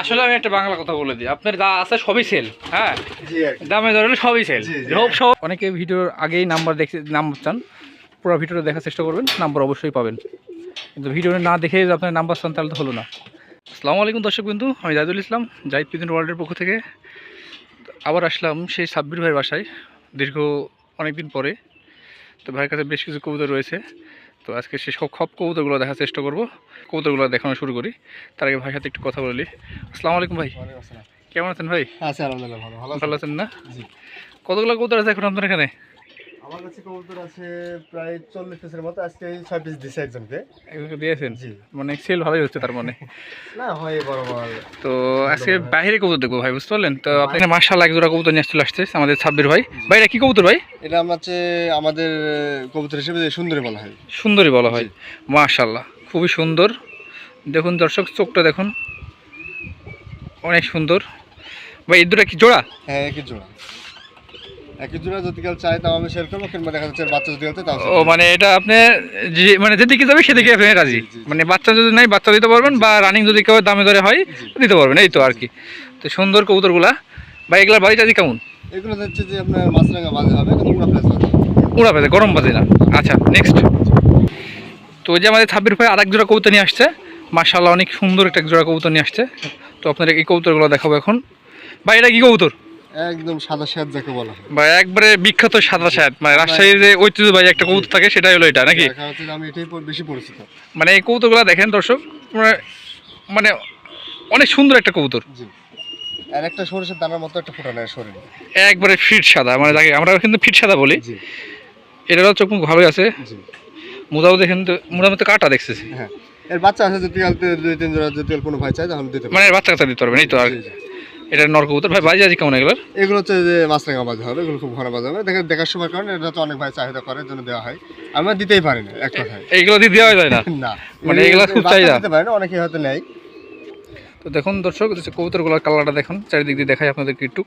আসলে আমি একটা বাংলা কথা বলে দিই। আপনার যা আছে সবই সেল হ্যাঁ। দামে ধরলে সবই সেল জি। সব অনেকে ভিডিওর আগেই নাম্বার দেখে নাম্বার চান। পুরো ভিডিওটা দেখার চেষ্টা করবেন নাম্বার অবশ্যই পাবেন। কিন্তু ভিডিও না দেখে আপনার নাম্বার চান তাহলে তো হলো না। আসসালামু আলাইকুম দর্শক বিন্দু আমি জাহিদুল ইসলাম জাহিদ পিদিন ওয়ার্ল্ডের পক্ষ থেকে। আবার আসলাম সেই সাব্বির ভাইয়ের বাসায় দীর্ঘ অনেক দিন পরে। তো ভাইয়ের কাছে বেশ কিছু কবিতা রয়েছে। তো আজকে সে সব সব কবুতরগুলো দেখার চেষ্টা করব। কবুতরগুলো দেখানো শুরু করি। তার আগে ভাইয়ের সাথে একটু কথা বলি। আসসালামু আলাইকুম ভাই। কেমন আছেন ভাই? আলহামদুলিল্লাহ ভালো। ভালো আছেন? না? জি। কতগুলো কবুতর আছে এখন আপনার এখানে? আমার কাছে কবুতর আছে প্রায় চল্লিশ পিসের মতো। আজকে ছয় পিস দিছে একজনকে। একজনকে দিয়েছেন? জি। মানে সেল ভালোই হচ্ছে তার মানে। না হয় বরাবর তো আজকে বাইরে কবুতর দেখব ভাই বুঝতে পারলেন? তো আপনি মার্শাল এক জোড়া কবুতর নিয়ে চলে আসছে আমাদের ছাব্বির ভাই। ভাই এটা কি কবুতর ভাই? এটা হচ্ছে আমাদের কবুতর হিসেবে সুন্দরী বলা হয়। সুন্দরী বলা হয়। মার্শাল্লাহ খুবই সুন্দর। দেখুন দর্শক চোখটা দেখুন। অনেক সুন্দর। ভাই এই দুটা কি জোড়া? হ্যাঁ একই জোড়া। একই জোড়া যদি কেউ চায় তাও আমি শেয়ার করব কিংবা দেখা যাচ্ছে বাচ্চা যদি তাও ও মানে এটা আপনি যে মানে যেদিকে যাবে সেদিকে আপনি রাজি। মানে বাচ্চা যদি নাই বাচ্চা দিতে পারবেন বা রানিং যদি কেউ দামে ধরে হয় দিতে পারবেন এই তো আর কি। তো সুন্দর কবুতরগুলা। এগুলার টাজি কেমন? এগুলো হচ্ছে যে আপনার মাছরাঙা বাজে হবে প্লেস উড়া গরম বাজে না। আচ্ছা নেক্সট তো যে আমাদের ছাব্বির ভাই আরেক জোড়া কবুতর নিয়ে আসছে। মার্শাল্লাহ অনেক সুন্দর একটা জোড়া কবুতর নিয়ে আসছে। তো আপনাদের এই কবুতরগুলো দেখাবো এখন। ভাই এটা কি কবুতর? একদম সাদা শ্যাত যাকে বলা হয়। বা একবারে বিখ্যাত সাদা শায়াত মানে রাজশাহীর যে ঐতিহ্যবাহী একটা কবুতর থাকে সেটাই হলো এটা নাকি? দেখা আমি এটাই বেশি পরিচিত মানে এই কবুতরগুলো দেখেন দর্শক মানে মানে অনেক সুন্দর একটা কবুতর। আর একটা সরিষার দানার মতো একটা ফোটা নেয় শরীরে। একবারে ফিট সাদা মানে যাকে আমরা কিন্তু ফিট সাদা বলি। এটারও চোখ মুখ ভালোই আছে। মোজাও দেখেন তো মোটার মতো কাটা দেখতেছি। হ্যাঁ। এর বাচ্চা আছে যদি দুই তিন জোড়া যদি কোনো ভাই চায় তাহলে দিতে মানে বাচ্চা কাচ্চা দিতে পারবেন এই তো আর। এটা নর কবুতর ভাই বাজি আজ কেমন এগুলোর? এগুলো হচ্ছে যে মাছরাঙা বাজে হবে এগুলো খুব ঘন বাজে হবে। দেখে দেখার সময় কারণ এটা তো অনেক ভাই চাহিদা করে এর জন্য দেওয়া হয়। আমরা দিতেই পারি না এক কথায়। এইগুলো দিয়ে দেওয়া যায় না? না। মানে এগুলো খুব চাহিদা। দিতে পারে না অনেকে হয়তো নেয়। তো দেখুন দর্শক কবুতরগুলোর কালারটা দেখুন চারিদিক দিয়ে দেখাই আপনাদেরকে একটু।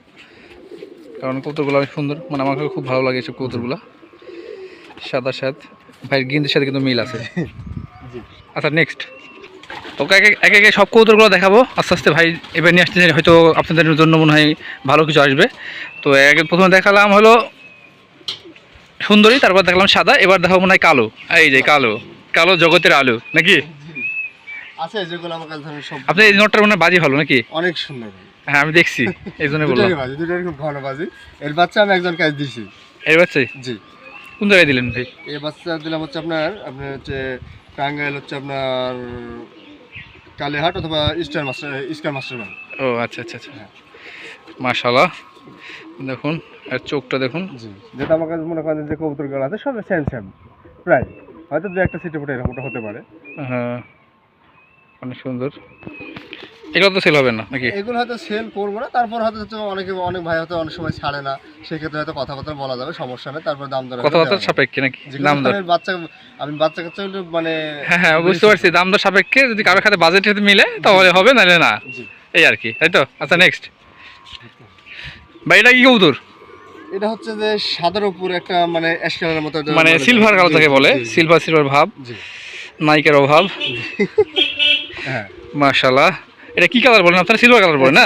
কারণ কবুতরগুলো অনেক সুন্দর মানে আমাকে খুব ভালো লাগে এসব কবুতরগুলো। সাদা সাদ ভাইয়ের গিন্দের সাথে কিন্তু মিল আছে। জি। আচ্ছা নেক্সট ওকে একে একে সব কবুতরগুলো দেখাবো। আস্তে আস্তে ভাই এবার নিয়ে আসতে হয়তো আপনাদের জন্য মনে হয় ভালো কিছু আসবে। তো একে প্রথমে দেখালাম হলো সুন্দরী তারপর দেখলাম সাদা এবার দেখাবো মনে হয় কালো। এই যে কালো কালো জগতের আলো নাকি? আছে যেগুলো আমার কাছে সব আপনি এই নোটটার মনে বাজি ভালো নাকি? অনেক সুন্দর। হ্যাঁ আমি দেখছি এই জন্য বললাম। বাজি খুব ঘন বাজি। এর বাচ্চা আমি একজন কাজ দিছি। এই বাচ্চা? জি। কোন জায়গায় দিলেন ভাই? এই বাচ্চা দিলাম হচ্ছে আপনার আপনার হচ্ছে টাঙ্গাইল হচ্ছে আপনার কালীহাট অথবা ইস্টার মাস্টার ইস্টার মাস্টার ও আচ্ছা আচ্ছা আচ্ছা। মাশাল্লাহ দেখুন আর চোখটা দেখুন। জি যেটা আমার কাছে মনে করেন যে কবুতরগুলো আছে সব সেম সেম প্রায়। হয়তো দু একটা সিটে ফুটে এরকমটা হতে পারে। হ্যাঁ। অনেক সুন্দর। এগুলো তো সেল হবে না নাকি? এগুলো হয়তো সেল করব না তারপর হয়তো হচ্ছে অনেকে অনেক ভাই হয়তো অনেক সময় ছাড়ে না সেক্ষেত্রে হয়তো কথাবার্তা বলা যাবে সমস্যা নেই তারপর দাম দর কথাবার্তা সাপেক্ষে নাকি? দাম দর? বাচ্চা আমি বাচ্চা কাচ্চা মানে হ্যাঁ হ্যাঁ বুঝতে পারছি দাম দর সাপেক্ষে যদি কারোর সাথে বাজেট সাথে মিলে তাহলে হবে নাহলে না। এই আর কি তাই তো? আচ্ছা নেক্সট ভাই এটা কি কবুতর? এটা হচ্ছে যে সাদার উপর একটা মানে অ্যাশ কালারের মতো মানে সিলভার কালার জি, যাকে বলে সিলভার সিলভার ভাব নাইকের অভাব হ্যাঁ। মাশাল্লাহ এটা কি কালার বলেন? আপনারা সিলভার কালার বলেন না?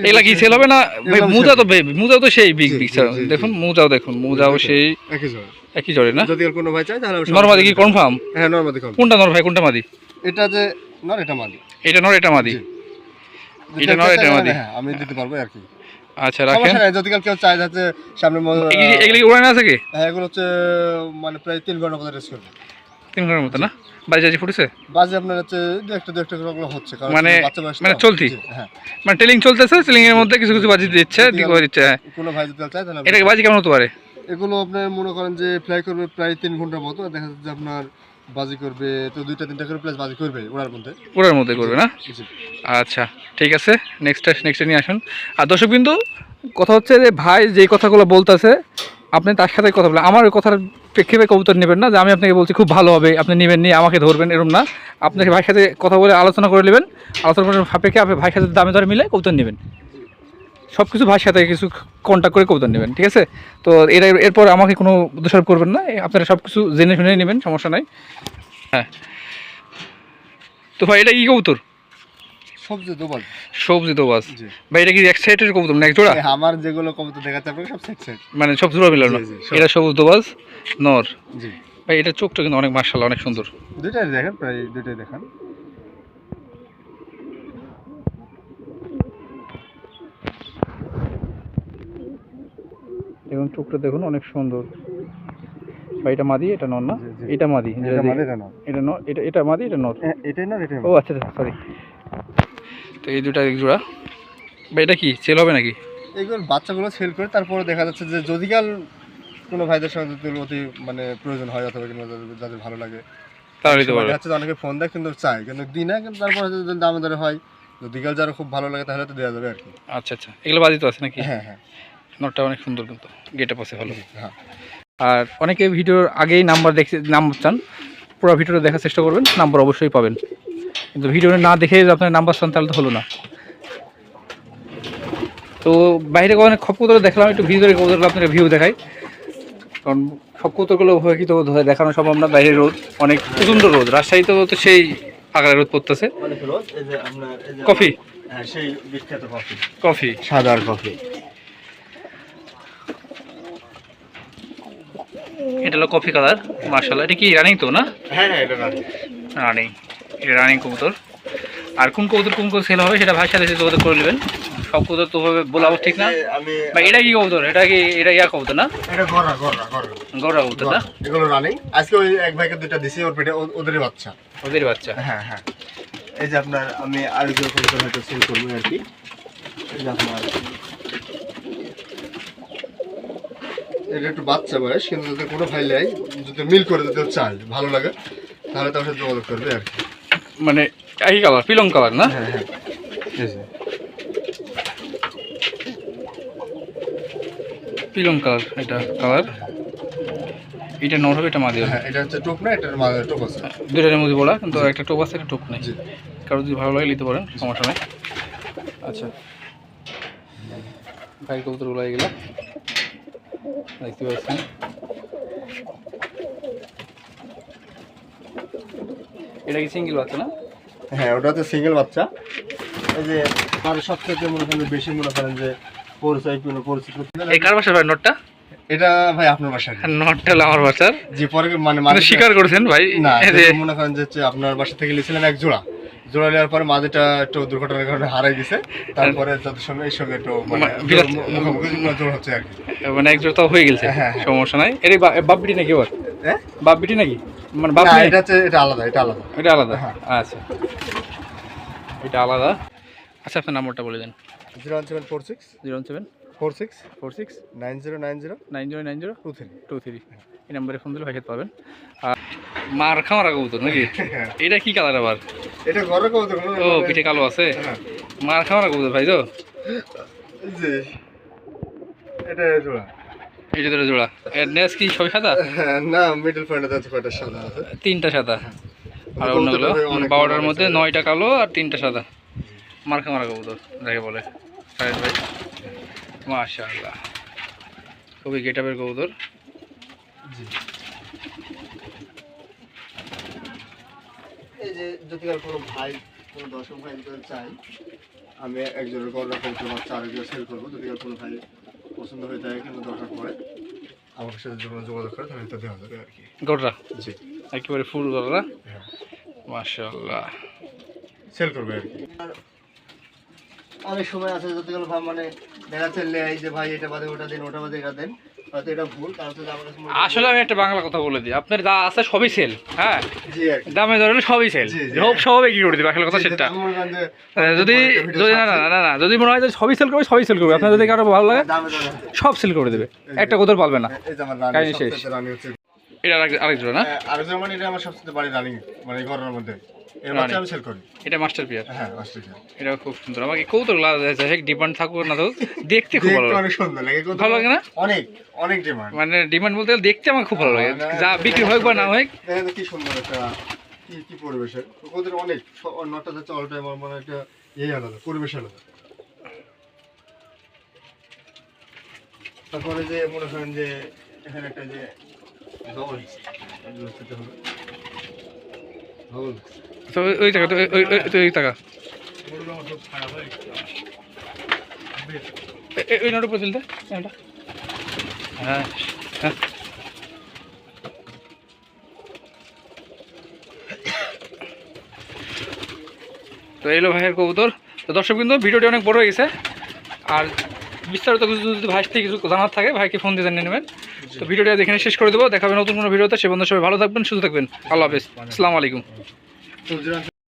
এগুলা কি সেল হবে না? ভাই এগুলো তো। বে- তো সেই বিগ জি, দেখুন মুজাও দেখুন মুজাও সেই একই জোড়া। না? যদি কোনো ভাই চায় তাহলে নরমাদি কি কনফার্ম হ্যাঁ নরমাদি কম কোনটা নর ভাই কোনটা মাদি? এটা যে নর এটা মাদি। এটা নর এটা মাদি? এটা নর, এটা মাদি। হ্যাঁ আমি দিতে পারব আর কি। আচ্ছা রাখেন। যদি কাল কেউ চায় যাচ্ছে সামনে এগুলি এগুলি আছে কি? হ্যাঁ এগুলো হচ্ছে মানে প্রায় তিন ঘণ্টা মতো রেস্ট করবে। তিন ঘণ্টার মতো না? বাজি জাজি ফুটেছে? বাজে আপনার হচ্ছে একটা একটা করে হচ্ছে কারণ মানে-। মানে চলতি? হ্যাঁ। মানে টেলিং চলতেছে সিলিং এর মধ্যে কিছু কিছু বাজি দিচ্ছে যদি দিকে দিচ্ছে? কোনো ভাই যদি চায় তাহলে এটা বাজি কেমন হতে পারে? এগুলো আপনার মনে করেন যে ফ্লাই করবে প্রায় তিন ঘণ্টার মতো দেখা যাচ্ছে যে আপনার বাজি করবে তো দুইটা তিনটা করে প্লাস বাজি করবে ওনার মধ্যে। পুরোর মধ্যে করবে না? আচ্ছা ঠিক আছে নেক্সট নেক্সট নিয়ে আসুন। আর দর্শকবৃন্দ কথা হচ্ছে যে ভাই যেই কথাগুলো বলতেছে আপনি তার সাথে কথা বলেন। আমার ওই কথার প্রেক্ষিতে কবুতর নেবেন না যে আমি আপনাকে বলছি খুব ভালো হবে আপনি নেবেন নিয়ে আমাকে ধরবেন এরকম না। আপনাকে ভাইয়ের সাথে কথা বলে আলোচনা করে নেবেন আলোচনা করে সাপেক্ষে আপনি ভাইয়ের সাথে দামে দরে মিলে কবুতর নেবেন। সব কিছু ভাইয়ের সাথে কিছু কন্ট্যাক্ট করে কবুতর নেবেন ঠিক আছে? তো এর এরপর আমাকে কোনো দোষারোপ করবেন না আপনারা সব কিছু জেনে শুনে নেবেন সমস্যা নাই। হ্যাঁ। তো ভাই এটা কি কবুতর? সবজি দোবাজ সবজি তো বাস জি। ভাই এটা কি এক সাইডের কবুতর না এক জোড়া আমার যেগুলো কবুতর দেখাচ্ছে আপনাকে সব সেট সেট মানে সব জোড়া মিলানো। এটা সবুজ দোবাজ নর। জি। ভাই এটা চোখটা কিন্তু অনেক মার্শাল অনেক সুন্দর। দুইটাই দেখেন প্রায় দুইটাই দেখান। এবং চোখটা দেখুন অনেক সুন্দর। ভাই এটা মাদি এটা নর না। এটা মাদি এটা এটা এটা নর এটা এটা মাদি এটা নর? এ- এটাই না এটাই ও আচ্ছা সরি তো এই দুটা এক জোড়া। ভাই এটা কি? সেল হবে নাকি? এগুলো বাচ্চাগুলো সেল করে তারপরে দেখা যাচ্ছে যে যদি কাল কোনো ভাইদের সঙ্গে যদি অতি মানে প্রয়োজন হয় অথবা কিংবা যাদের- যাদের ভালো লাগে। তাহলে নিতে পারবে দেখা যাচ্ছে যে অনেকে ফোন দেয় কিন্তু চায় কিন্তু দিই না কিন্তু তারপরে যদি দামে দরে হয় যদি কাল যারা খুব ভালো লাগে তাহলে তো দেওয়া যাবে আর কি। আচ্ছা আচ্ছা। এগুলো বাদি তো আছে নাকি? হ্যাঁ হ্যাঁ। নটটা অনেক সুন্দর কিন্তু গেটে পাশে ভালো। হ্যাঁ। আর অনেকে ভিডিওর আগেই নাম্বার দেখে নাম্বার চান পুরো ভিডিওটা দেখার চেষ্টা করবেন নাম্বার অবশ্যই পাবেন। কিন্তু ভিডিও না দেখে যদি আপনার নাম্বার চান তাহলে তো হলো না। তো বাইরে অনেক খপ কবুতর দেখলাম একটু ভিতরে কবুতরগুলো আপনাকে ভিউ দেখাই কারণ সব কবুতরগুলো হয়ে কি তো ধরে দেখানো সম্ভব না বাইরে রোদ অনেক প্রচণ্ড রোদ। রাজশাহীতেও তো সেই আকারে রোদ পড়তেছে। অনেক রোজ এই যে আপনার এই যে কফি? হ্যাঁ সেই বিখ্যাত কফি। কফি? সাদার কফি। এটা হলো কফি কালার মার্শাল্লাহ এটা কি রানিং তো না? হ্যাঁ হ্যাঁ এটা রানিং। এটা রানিং কবুতর। আর কোন কবুতর কোন কোন সেল হবে সেটা ভাইয়ের সাথে যোগাযোগ করে নেবেন। সব কবুতর তো ভাবে বলাবো ঠিক না? আমি এটা কি কবুতর? এটা কি এটা ইয়া কবুতর না? এটা গড়া গড়া গড়া গৌরা কবুতর না? এগুলো রানিং। আজকে ওই এক ভাইকে দুইটা দিছি ওর পেটে ওদেরই বাচ্চা। ওদের বাচ্চা? হ্যাঁ হ্যাঁ। এই যে আপনার আমি আরেকজন কবুতর হয়তো সেল করব আর কি। এই যে আপনার এটা একটু বাচ্চা বয়স কিন্তু যদি কোনো ভাই লাই যদি মিল করে যদি চাই ভালো লাগে তাহলে তার সাথে যোগাযোগ করবে আর কি। মানে একই কালার পিলং কালার না? হ্যাঁ হ্যাঁ এই যে পিলং কালার এটা কালার। এটা নর হবে এটা মাদি হবে। হ্যাঁ এটা হচ্ছে টোপ না টোপ আছে। দুটার মধ্যে বলা কিন্তু একটা টোপ আছে একটা টোপ নেই। কারও যদি ভালো লাগে নিতে পারেন সমস্যা নেই। আচ্ছা। ভাই কবুতরগুলো এগুলো দেখতে পাচ্ছেন। এটা কি সিঙ্গেল বাচ্চা না? হ্যাঁ ওটা হচ্ছে সিঙ্গেল বাচ্চা। এই যে আর সবথেকে মনে করেন বেশি মনে করেন যে পরিচয় কোনো পরিচিত এই কার বাসার ভাই নটটা? এটা ভাই আপনার বাসার। নটটা হলো আমার বাসার। যে পরে মানে মানে স্বীকার করেছেন ভাই? না মনে করেন যে আপনার বাসা থেকে নিয়েছিলাম এক জোড়া। জোড়া নেওয়ার পরে মাঝেটা একটু দুর্ঘটনার কারণে হারাই গেছে। তারপরে যাদের সঙ্গে এই সঙ্গে একটু মানে মুখোমুখি হচ্ছে আর কি। মানে একজোড়া তো হয়ে গেছে হ্যাঁ, হ্যাঁ। সমস্যা নাই। এর বাপবিটি নাকি ওর? হ্যাঁ? বাপবিটি নাকি? মানে বাপি এটা হচ্ছে এটা আলাদা এটা আলাদা। এটা আলাদা? হ্যাঁ। আচ্ছা। এটা আলাদা। আচ্ছা আপনার নাম্বারটা বলে দেন। Zero one seven four six. Zero seven. Four six. Four six. Nine zero nine zero. Nine zero nine zero. Two three. Two three. এই নাম্বারে ফোন দিলে ভাইকে পাবেন। আর মার খামারা কবুতর নাকি? এটা কি কালার আবার? এটা ঘরে কত ও পিঠে কালো আছে। হ্যাঁ। মার খামারা কবুতর ভাই তো? এটা জোড়া। এই যে জোড়া। এর নেস কি ছয় সাদা? হ্যাঁ, না মিডল পয়েন্টে আছে কয়টা সাদা আছে। তিনটা সাদা। আর কবুতরটা অন্যগুলো বারোটার মধ্যে নয়টা কালো আর তিনটা সাদা। মার খামারা কবুতর যাকে বলে সাহেদ ভাই। মাশাআল্লাহ। খুবই গেটাবের কবুতর। জি। এই যে যদি আর কোনো ভাই কোনো দর্শক ভাই যদি চাই আমি একজনের ঘর রাখব তোমার চারজন সেল করব। যদি আর কোনো ভাই পছন্দ হয়ে যায় কিন্তু দরকার পড়ে আমার সাথে যখন যোগাযোগ করে তাহলে এটা দেওয়া যাবে আর কি। গোটরা জি। একেবারে ফুল গলা হ্যাঁ। সেল করবে আর কি। অনেক সময় আছে যদি কোনো ভাই মানে দেখা যাচ্ছে এই যে ভাই এটা বাদে ওটা দিন ওটা বাদে এটা দেন হয়তো এটা ভুল কারণ হচ্ছে আমার কাছে আসলে আমি একটা বাংলা কথা বলে দিই আপনার যা আছে সবই সেল হ্যাঁ? জি দামে ধরলে সবই সেল। হোক সবে কি করে দিবে আসলে কথা সেটা। মনে যদি একটা যদি না না না না যদি মনে হয় যে সবই সেল করবে সবই সেল করবে। আপনার যদি কারও ভালো লাগে সব সেল করে দেবে। একটা কোথাও পারবে না। এই আমার রানী কাহিনী শেষ। এটা আরেক- আরেক না? আরেকজন মানে এটা আমার সবচেয়ে বাড়ি রানিং মানে ঘরের মধ্যে। এর বাচ্চা আমি সেল করি এটা মাস্টার পিয়ার হ্যাঁ অস্ট্রেলিয়া এটা খুব সুন্দর। আমাকে কৌতুক লাগে ডিমান্ড থাকুক না থাকুক দেখতে খুব ভালো লাগে। অনেক সুন্দর লাগে ভালো লাগে না? অনেক অনেক ডিমান্ড মানে ডিমান্ড বলতে দেখতে আমার খুব ভালো লাগে। যা বিক্রি হোক বা না হোক। কি সুন্দর একটা কি কি পরিবেশের। ওদের অনেক নটা যাচ্ছে অল টাইম মানে একটা ইয়ে আলাদা পরিবেশ আলাদা। তারপরে যে মনে করেন যে এখানে একটা যে ডবল হচ্ছে। তো ওই- টাকা তো ওই- ওই ওই- ওই টাকা। এ- এ- ওই নোট উপরে তুলতে হ্যাঁ। হ্যাঁ। তো এলো ভাইয়ের কবুতর। তো দর্শক কিন্তু ভিডিওটি অনেক বড় হয়ে গেছে। আর বিস্তারিত কিছু যদি ভাই থেকে কিছু জানার থাকে ভাইকে ফোন দিয়ে জানিয়ে নেবেন। তো ভিডিওটি এখানে শেষ করে দেবো। দেখাবেন নতুন কোনো ভিডিওতে। সে বন্ধু সবাই ভালো থাকবেন সুস্থ থাকবেন। আল্লাহ হাফেজ। আসসালামু আলাইকুম। সবজি